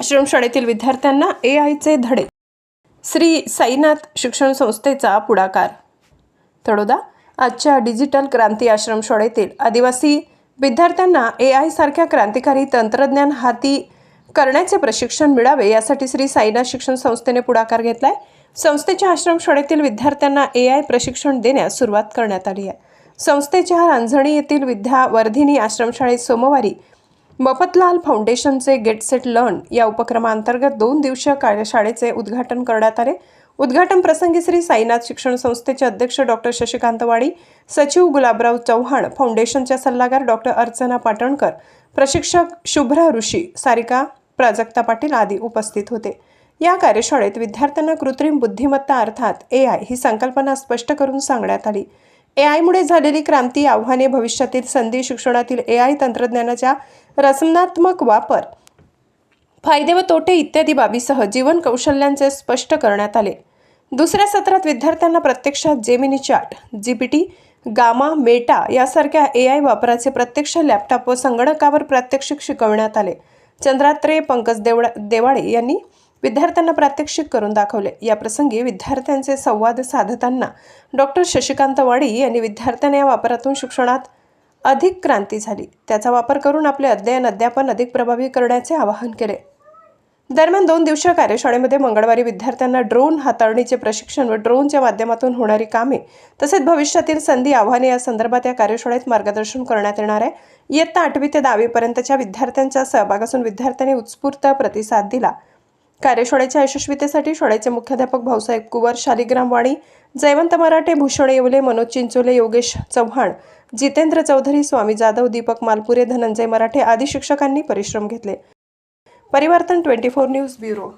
आश्रमशाळेतील विद्यार्थ्यांना ए आयचे धडे. श्री साईनाथ शिक्षण संस्थेचा पुढाकार. तळोदा आजच्या डिजिटल क्रांती आश्रमशाळेतील आदिवासी विद्यार्थ्यांना ए आयसारख्या क्रांतिकारी तंत्रज्ञान हाती करण्याचे प्रशिक्षण मिळावे यासाठी श्री साईनाथ शिक्षण संस्थेने पुढाकार घेतला आहे संस्थेच्या आश्रमशाळेतील विद्यार्थ्यांना ए आय प्रशिक्षण देण्यास सुरुवात करण्यात आली आहे. संस्थेच्या रांझणी येथील विद्यावर्धिनी आश्रमशाळेत सोमवारी मफतलाल फाउंडेशनचे गेट सेट लर्न या उपक्रमांतर्गत दोन दिवसीय कार्यशाळेचे उद्घाटन करण्यात आले. उद्घाटन प्रसंगी श्री साईनाथ शिक्षण संस्थेचे अध्यक्ष डॉक्टर शशिकांत वाडी सचिव गुलाबराव चव्हाण फाउंडेशनच्या सल्लागार डॉक्टर अर्चना पाटणकर प्रशिक्षक शुभ्रा ऋषी सारिका प्राजक्ता पाटील आदी उपस्थित होते. या कार्यशाळेत विद्यार्थ्यांना कृत्रिम बुद्धिमत्ता अर्थात ए आय ही संकल्पना स्पष्ट करून सांगण्यात आली. ए आयमुळे झालेली क्रांती आव्हाने भविष्यातील संधी शिक्षणातील ए आय तंत्रज्ञानाच्या रचनात्मक वापर फायदे व तोटे इत्यादी बाबीसह जीवन कौशल्यांचे स्पष्ट करण्यात आले. दुसऱ्या सत्रात विद्यार्थ्यांना प्रत्यक्षात Gemini chat GPT Gamma Meta यासारख्या ए आय वापराचे प्रत्यक्ष लॅपटॉप व संगणकावर प्रात्यक्षिक शिकवण्यात आले. चंद्रात्रे पंकज देवडा देवाडे यांनी विद्यार्थ्यांना प्रात्यक्षिक करून दाखवले. या प्रसंगी विद्यार्थ्यांचे संवाद साधताना डॉक्टर शशिकांत वाडी यांनी विद्यार्थ्यांना या वापरातून शिक्षणात अधिक क्रांती झाली. त्याचा वापर करून आपले अध्ययन अध्यापन अधिक प्रभावी करण्याचे आवाहन केले. दरम्यान दोन दिवसीय कार्यशाळेमध्ये मंगळवारी विद्यार्थ्यांना ड्रोन हाताळणीचे प्रशिक्षण व ड्रोनच्या माध्यमातून होणारी कामे तसेच भविष्यातील संधी आव्हाने या संदर्भात या कार्यशाळेत मार्गदर्शन करण्यात येणार आहे. इयत्ता आठवी ते दहावीपर्यंतच्या विद्यार्थ्यांच्या सहभागासून विद्यार्थ्यांनी उत्स्फूर्त प्रतिसाद दिला. कार्यशाळेच्या यशस्वीतेसाठी शाळेचे मुख्याध्यापक भाऊसाहेब कुवर शालिग्राम वाणी जयवंत मराठे भूषण येवले मनोज चिंचोले योगेश चव्हाण जितेंद्र चौधरी स्वामी जाधव दीपक मालपुरे धनंजय मराठे आदी शिक्षकांनी परिश्रम घेतले. परिवर्तन ट्वेंटी फोर न्यूज ब्युरो.